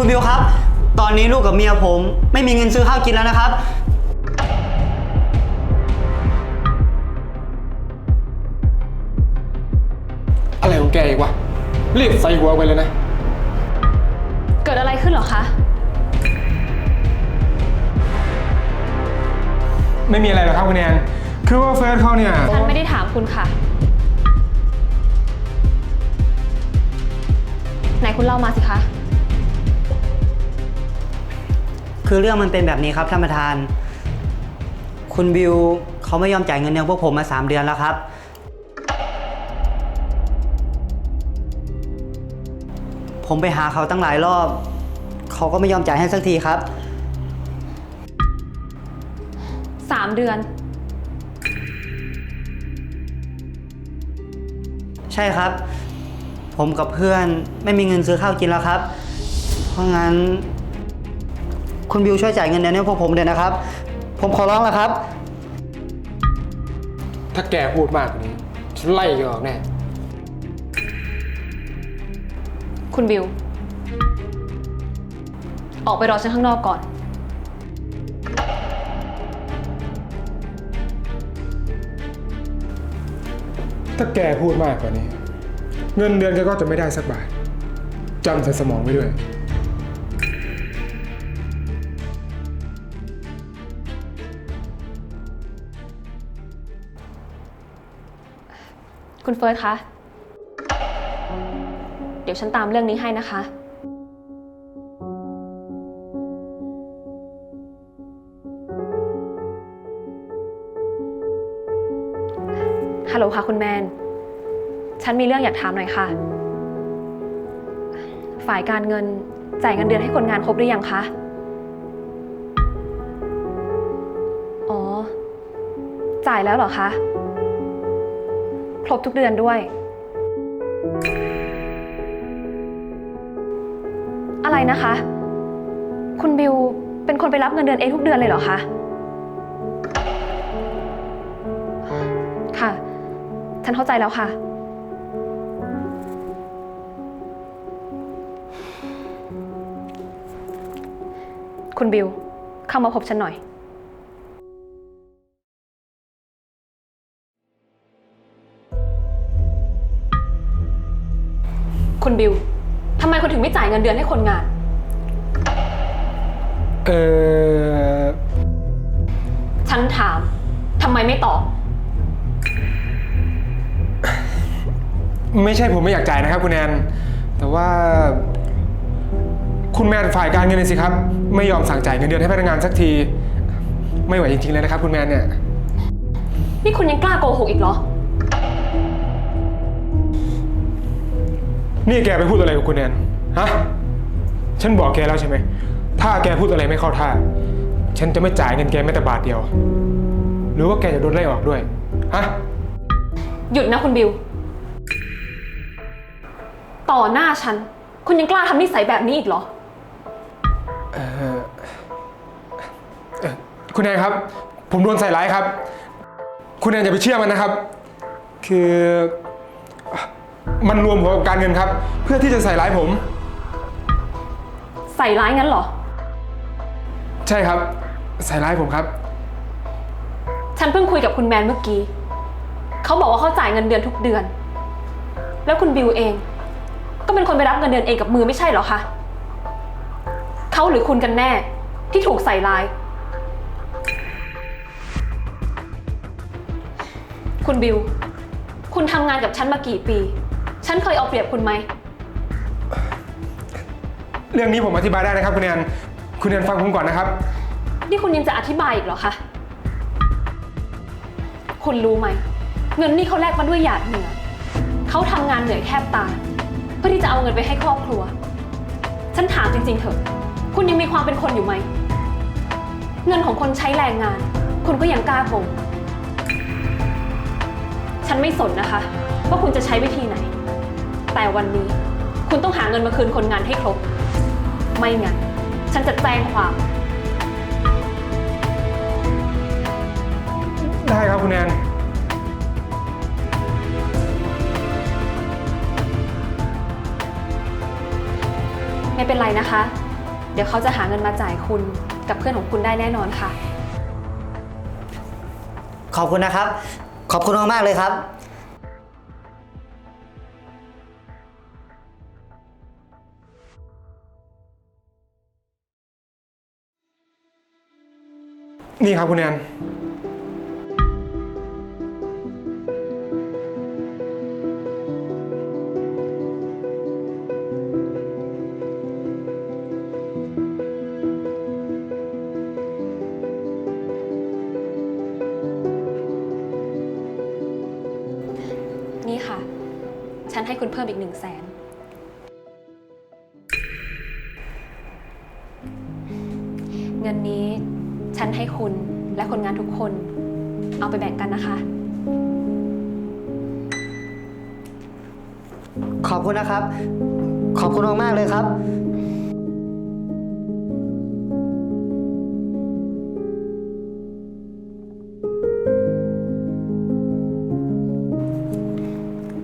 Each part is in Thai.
คุณบิวครับ ตอนนี้ลูกกับเมียผมไม่มีเงินซื้อข้าวกินแล้วนะครับ อะไรของแกอีกวะรีบใส่หัวไปเลยนะ เกิดอะไรขึ้นเหรอคะ ไม่มีอะไรหรอกครับคุณแอนคือว่าเฟิร์สเขาเนี่ยฉันไม่ได้ถามคุณค่ะ ไหนคุณเล่ามาสิคะ คือเรื่องมันเป็นแบบนี้ครับท่านประธาน คุณบิวเขาไม่ยอมจ่ายเงินเดือนพวกผมมา 3 เดือนแล้วครับ ผมไปหาเขาตั้งหลายรอบ เขาก็ไม่ยอมจ่ายให้สักทีครับ3เดือน ใช่ครับ ผมกับเพื่อนไม่มีเงินซื้อข้าวกินแล้วครับ เพราะงั้น คุณบิวช่วยจ่ายเงินเดือนให้พวกผมเดี๋ยวนะครับ ผมขอร้องแล้วครับ ถ้าแกพูดมากกว่านี้ฉันไล่แกออกแน่ คุณบิว ออกไปรอฉันข้างนอกก่อน ถ้าแกพูดมากกว่านี้ เงินเดือนแกก็จะไม่ได้สักบาทจำใส่สมองไว้ด้วย คุณเฟิร์สคะ เดี๋ยวฉันตามเรื่องนี้ให้นะคะ ฮัลโหลค่ะ คุณแมน ฉันมีเรื่องอยากถามหน่อยค่ะ ฝ่ายการเงินจ่ายเงินเดือนให้คนงานครบหรือยังคะ อ๋อ จ่ายแล้วเหรอคะ ครบทุกเดือนด้วย อะไรนะคะ คุณบิวเป็นคนไปรับเงินเดือนเองทุกเดือนเลยเหรอคะ ค่ะ ฉันเข้าใจแล้วค่ะ คุณบิวเข้ามาพบฉันหน่อย คุณบิวทำไมคุณถึงไม่จ่ายเงินเดือนให้คนงาน เออฉันถามทำไมไม่ตอบ ไม่ใช่ผมไม่อยากจ่ายนะครับ คุณแอนแต่ว่า คุณแมนฝ่ายการเงินเลยสิครับ ไม่ยอมสั่งจ่ายเงินเดือนให้พนักงานสักที ไม่ไหวจริงๆเลยนะครับ คุณแมนเนี่ย นี่คุณยังกล้าโกหกอีกเหรอ นี่แกไปพูดอะไรกับคุณแอนฮะ ฉันบอกแกแล้วใช่ไหม ถ้าแกพูดอะไรไม่เข้าท่า ฉันจะไม่จ่ายเงินแกแม้แต่บาทเดียว หรือว่าแกจะโดนไล่ออกด้วย ฮะ หยุดนะคุณบิว ต่อหน้าฉัน คุณยังกล้าทำนิสัยแบบนี้อีกเหรอ เอ่อเอ่อคุณแอนครับ ผมโดนใส่ร้ายครับ คุณแอนอย่าไปเชื่อมันนะครับ คือ มันรวมหัวกับการเงินครับ เพื่อที่จะใส่ร้ายผม ใส่ร้ายงั้นเหรอ ใช่ครับ ใส่ร้ายผมครับ ฉันเพิ่งคุยกับคุณแมนเมื่อกี้ เขาบอกว่าเขาจ่ายเงินเดือนทุกเดือน แล้วคุณบิวเอง ก็เป็นคนไปรับเงินเดือนเองกับมือไม่ใช่เหรอคะ เขาหรือคุณกันแน่ ที่ถูกใส่ร้าย คุณบิว คุณทำงานกับฉันมากี่ปี ฉันเคยเอาเปรียบคุณไหม เรื่องนี้ผมอธิบายได้นะครับคุณแอนคุณแอนฟังผมก่อนนะครับ นี่คุณยังจะอธิบายอีกเหรอคะ คุณรู้ไหม เงินนี่เขาแลกมาด้วยหยาดเหงื่อเขาทำงานเหนื่อยแทบตายเพื่อที่จะเอาเงินไปให้ครอบครัว ฉันถามจริง ๆ เถอะ คุณยังมีความเป็นคนอยู่ไหม เงินของคนใช้แรงงาน คุณก็ยังกล้าโกงฉันไม่สนนะคะ ว่าคุณจะใช้วิธีไหน แต่วันนี้ คุณต้องหาเงินมาคืนคนงานให้ครบ ไม่งั้นฉันจะแจ้งความ ได้ครับคุณแอน ไม่เป็นไรนะคะดี๋ยวเขาจะหาเงินมาจ่ายคุณกับเพื่อนของคุณได้แน่นอนค่ะ ขอบคุณนะครับ ขอบคุณมากๆเลยครับ นี่ครับคุณแอน นี่ค่ะ ฉันให้คุณเพิ่มอีกหนึ่งแสน ให้คุณและคนงานทุกคน เอาไปแบ่งกันนะคะ ขอบคุณนะครับ ขอบคุณมากๆเลยครับ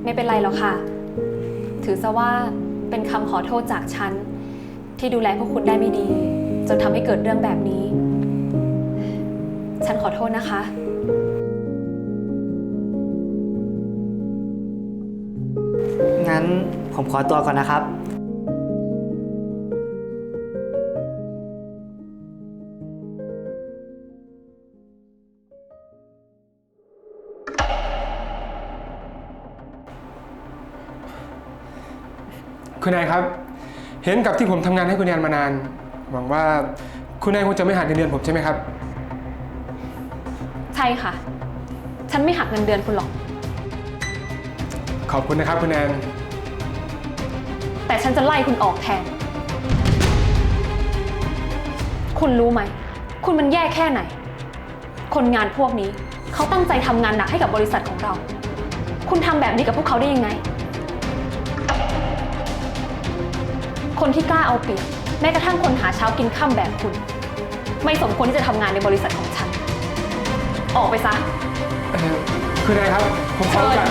ไม่เป็นไรหรอกค่ะ ถือซะว่าเป็นคำขอโทษจากฉัน ที่ดูแลพวกคุณได้ไม่ดี จนทำให้เกิดเรื่องแบบนี้ ฉันขอโทษนะคะ งั้นผมขอตัวก่อนนะครับ คุณแอนครับ เห็นกับที่ผมทำงานให้คุณแอนมานาน หวังว่าคุณแอนคงจะไม่หักเงินเดือนผมใช่ไหมครับ ใช่ค่ะ ฉันไม่หักเงินเดือนคุณหรอก ขอบคุณนะครับคุณแอน แต่ฉันจะไล่คุณออกแทน คุณรู้ไหม คุณมันแย่แค่ไหน คนงานพวกนี้เขาตั้งใจทำงานหนักให้กับบริษัทของเรา คุณทำแบบนี้กับพวกเขาได้ยังไง คนที่กล้าเอาเปรียบแม้กระทั่งคนหาเช้ากินค่ำแบบคุณ ไม่สมควรที่จะทำงานในบริษัทของฉัน ออกไปซะ เอ่อคุณแอนครับ ผมขอโอกาส